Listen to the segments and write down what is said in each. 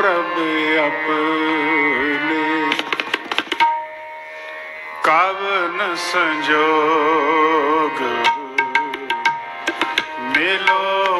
ਪ੍ਰਭ ਆਪਣੇ। ਕਵਨ ਸੰਜੋਗ ਮਿਲੋ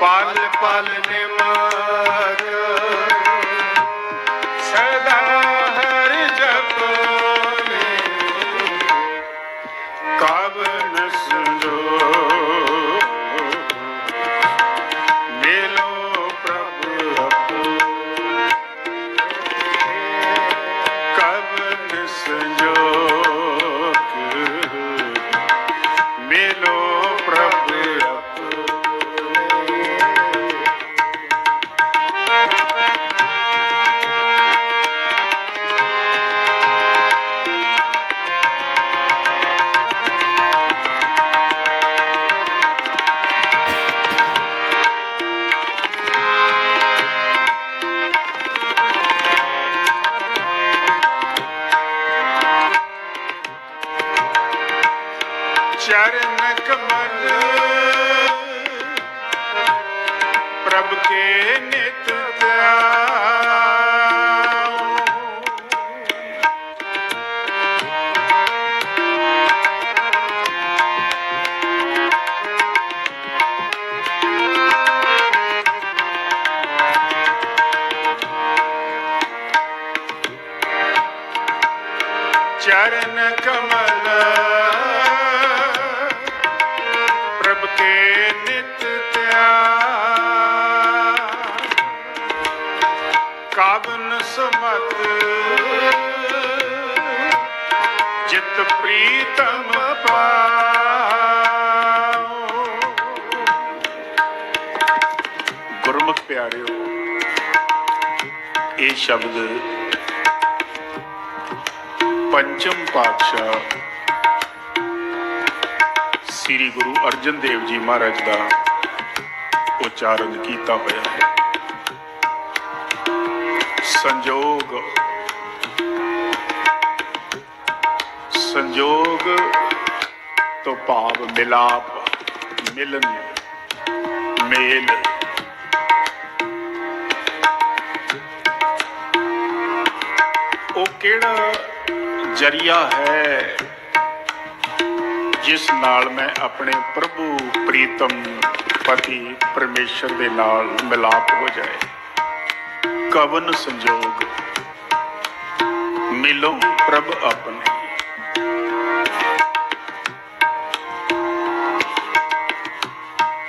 ਪਲ ਪਲ ਚਰਨ ਕਮਲ। ਪ੍ਰਭ ਕੇ ਨਿਤ ਧਿਆਨ। ਕਾਬਨ ਸਮਤ। ਜਿਤ ਪ੍ਰੀਤਮ ਪਾਉ। ਗੁਰਮੁਖ ਪਿਆਰਿਓ, ਇਹ ਸ਼ਬਦ ਪੰਚਮ ਪਾਤਸ਼ਾਹ। ਸ੍ਰੀ ਗੁਰੂ ਅਰਜਨ ਦੇਵ ਜੀ ਮਹਾਰਾਜ ਦਾ ਉਚਾਰਨ ਕੀਤਾ ਹੋਇਆ ਹੈ। ਸੰਜੋਗ। ਸੰਜੋਗ ਤੋਂ ਭਾਵ ਮਿਲਾਪ, ਮਿਲਨ, ਮੇਲ। ਉਹ ਕਿਹੜਾ ਜਰੀਆ ਹੈ, ਜਿਸ ਨਾਲ ਮੈਂ ਆਪਣੇ ਪ੍ਰਭੂ ਪ੍ਰੀਤਮ ਪਤੀ ਪਰਮੇਸ਼ਰ ਦੇ ਨਾਲ ਮਿਲਾਪ ਹੋ ਜਾਏ। ਕਵਨ ਸੰਜੋਗ, ਮਿਲੋ ਪ੍ਰਭ ਆਪਣੇ।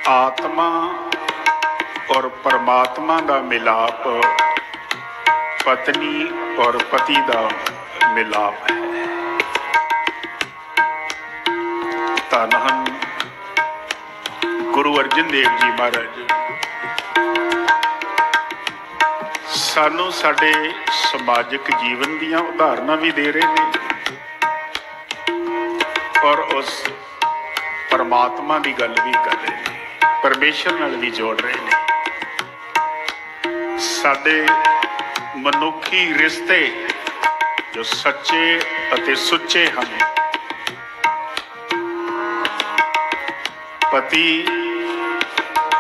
ਆਤਮਾ ਔਰ ਪਰਮਾਤਮਾ ਦਾ ਮਿਲਾਪ, ਪਤਨੀ ਔਰ ਪਤੀ ਦਾ ਮਿਲਾਪ ਹੈ। ਧੰਨ ਗੁਰੂ ਅਰਜਨ ਦੇਵ ਜੀ ਮਹਾਰਾਜ। ਸਾਨੂੰ ਸਾਡੇ ਸਮਾਜਿਕ ਜੀਵਨ ਦੀਆਂ ਉਦਾਹਰਨਾਂ ਵੀ ਦੇ ਰਹੇ ਨੇ ਔਰ ਉਸ ਪਰਮਾਤਮਾ ਦੀ ਗੱਲ ਵੀ ਕਰ ਰਹੇ ਨੇ, ਪਰਮੇਸ਼ਰ ਨਾਲ ਵੀ ਜੋੜ ਰਹੇ ਨੇ। ਸਾਡੇ ਮਨੁੱਖੀ ਰਿਸ਼ਤੇ ਜੋ ਸੱਚੇ ਅਤੇ ਸੁੱਚੇ ਹਨ। ਪਤੀ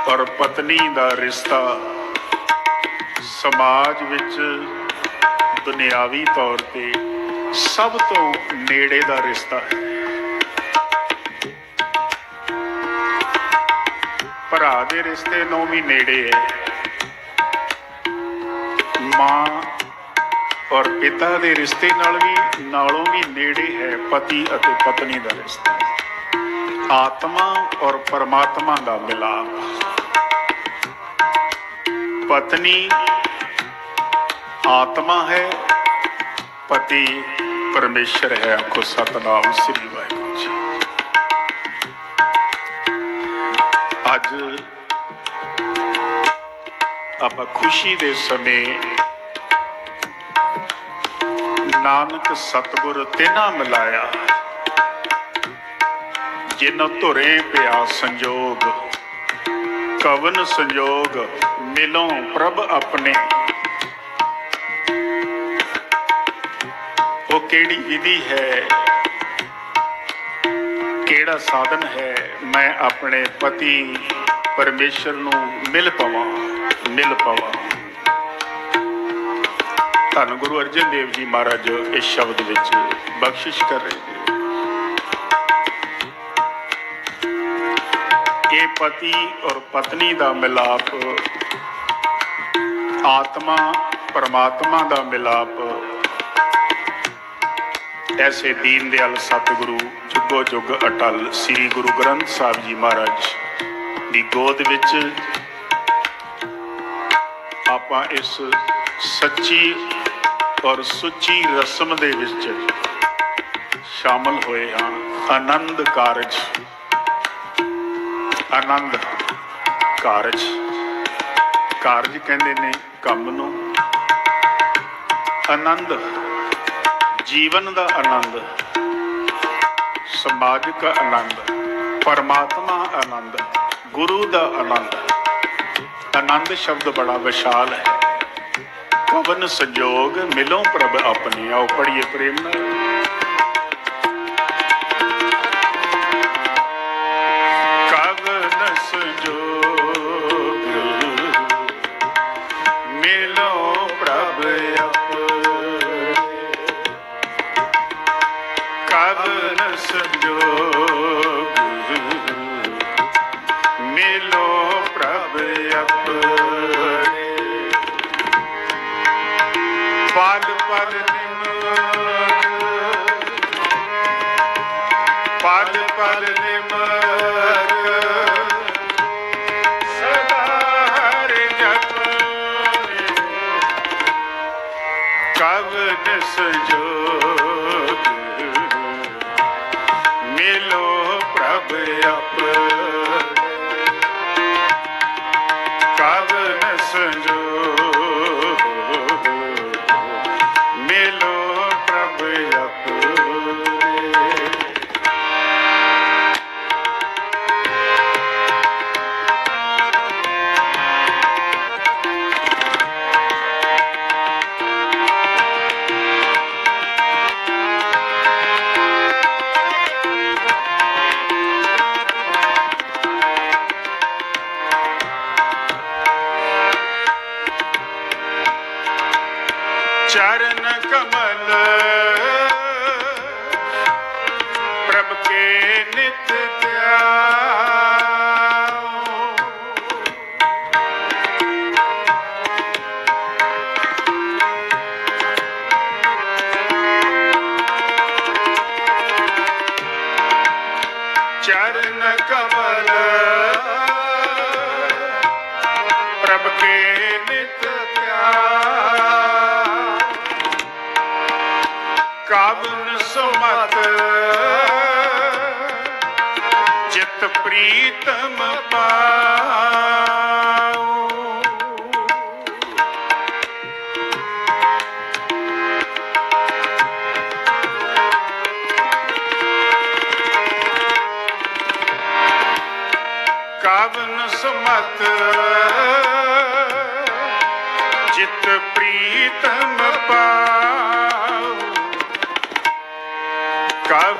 ਔਰ ਪਤਨੀ ਦਾ ਰਿਸ਼ਤਾ ਸਮਾਜ ਵਿੱਚ ਦੁਨਿਆਵੀ ਤੌਰ ਤੇ ਸਭ ਤੋਂ ਨੇੜੇ ਦਾ ਰਿਸ਼ਤਾ ਹੈ। ਭਰਾ ਦੇ ਰਿਸ਼ਤੇ ਨੂੰ ਵੀ ਨੇੜੇ ਹੈ। ਮਾਂ ਔਰ ਪਿਤਾ ਦੇ ਰਿਸ਼ਤੇ ਨਾਲ ਵੀ, ਨਾਲੋਂ ਵੀ ਨੇੜੇ ਹੈ ਪਤੀ ਅਤੇ ਪਤਨੀ ਦਾ ਰਿਸ਼ਤਾ। ਆਤਮਾ ਔਰ ਪਰਮਾਤਮਾ ਦਾ ਮਿਲਾਪ। ਪਤਨੀ ਆਤਮਾ ਹੈ, ਪਤੀ ਪਰਮੇਸ਼ਰ ਹੈ, ਆਖੋ ਸਤਨਾਮ ਸ੍ਰੀ ਵਾਹਿਗੁਰੂ ਜੀ। ਅੱਜ ਆਪਾਂ ਖੁਸ਼ੀ ਦੇ ਸਮੇਂ ਨਾਨਕ ਸਤਿਗੁਰ ਤਿਨਾ ਮਿਲਾਇਆ। ਜਿਨ ਧੁਰੇ ਪਿਆ ਸੰਜੋਗ, ਕਵਨ ਸੰਜੋਗ ਮਿਲੋਂ ਪ੍ਰਭ ਆਪਣੇ। ਉਹ ਕਿਹੜੀ ਵਿਧੀ ਹੈ? ਕਿਹੜਾ ਸਾਧਨ ਹੈ? ਮੈਂ ਆਪਣੇ ਪਤੀ ਪਰਮੇਸ਼ਰ ਨੂੰ ਮਿਲ ਪਵਾਂ ਮਿਲ ਪਵਾਂ। ਧੰਨ ਗੁਰੂ ਅਰਜਨ ਦੇਵ ਜੀ ਮਹਾਰਾਜ ਇਸ ਸ਼ਬਦ ਵਿੱਚ ਬਖਸ਼ਿਸ਼ ਕਰ ਰਹੇ ਨੇ। ਇਹ ਪਤੀ ਔਰ ਪਤਨੀ ਦਾ ਮਿਲਾਪ, ਆਤਮਾ, ਪਰਮਾਤਮਾ ਦਾ ਮਿਲਾਪ, ਐਸੇ ਦੀਨ ਦਿਆਲ ਸਤਿਗੁਰੂ ਜੁਗੋ ਜੁਗ ਅਟਲ ਸ੍ਰੀ ਗੁਰੂ ਗ੍ਰੰਥ ਸਾਹਿਬ ਜੀ ਮਹਾਰਾਜ ਦੀ ਗੋਦ ਵਿੱਚ ਆਪਾਂ ਇਸ ਸੱਚੀ ਔਰ ਸੁੱਚੀ ਰਸਮ ਦੇ ਵਿੱਚ ਸ਼ਾਮਲ ਹੋਏ ਹਾਂ। ਆਨੰਦ ਕਾਰਜ। ਆਨੰਦ ਕਾਰਜ। ਕਾਰਜ ਕਹਿੰਦੇ ਨੇ ਕੰਮ ਨੂੰ। ਆਨੰਦ, ਜੀਵਨ ਦਾ ਆਨੰਦ। ਸਮਾਜਿਕ ਆਨੰਦ। ਪਰਮਾਤਮਾ ਆਨੰਦ। ਗੁਰੂ ਦਾ ਆਨੰਦ। ਆਨੰਦ ਸ਼ਬਦ ਬੜਾ ਵਿਸ਼ਾਲ ਹੈ। ਪਵਨ ਸੰਜੋਗ ਮਿਲੋ ਪ੍ਰਭ ਆਪਣੇ ਆਓ ਪੜੀਏ ਪ੍ਰੇਮ ਨਾਲ। ਪਲ ਪਲ ਨਿਮਰ। ਸਦਾ ਹਰਿ ਜਪਨੇ ਕਵਨ ਸੰਜੋਗ ਮਿਲੋ ਪ੍ਰਭ ਆਪਣੇ। ਚਰਨ ਕਮਲ। ਪ੍ਰਭ ਕੇ ਨਿਤ ਧਿਆਓ। ਚਰਨ ਕਮਲ। ਪ੍ਰਭ ਕੇ ਨਿਤ ਧਿਆਓ। ਕਵਨ ਸੁਮਤ। ਜਿਤ ਪ੍ਰੀਤਮ ਪਾਉ। ਕਵਨ ਸੁਮਤ। ਜਿਤ ਪ੍ਰੀਤਮ ਪਾਉ।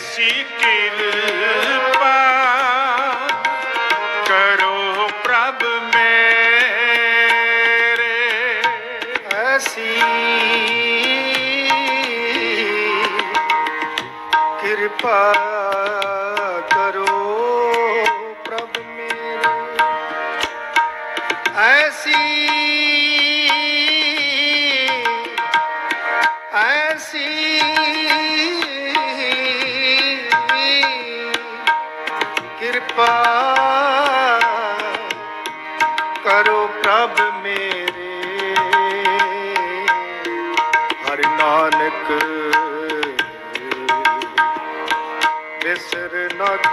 ਐਸੀ ਕਿਰਪਾ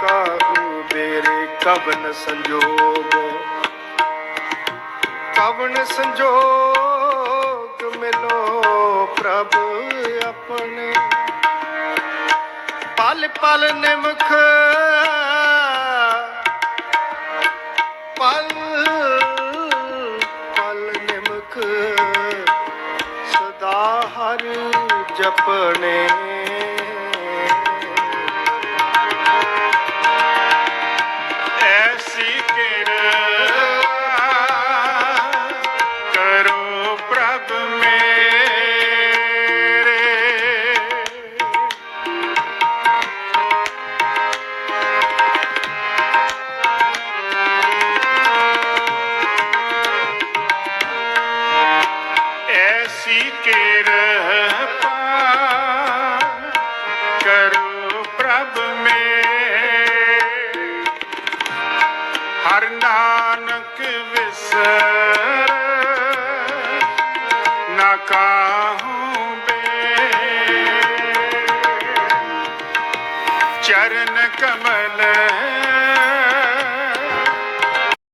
ਕਾਹੂ ਮੇਰੇ ਕਵਨ ਸੰਜੋਗ। ਕਵਨ ਸੰਜੋਗ ਮਿਲੋ ਪ੍ਰਭ ਆਪਣੇ। ਪਲ ਪਲ ਨਿਮਖ, ਪਲ ਪਲ ਨਿਮਖ। ਸਦਾ ਹਰ ਜਪਣੇ Ayrı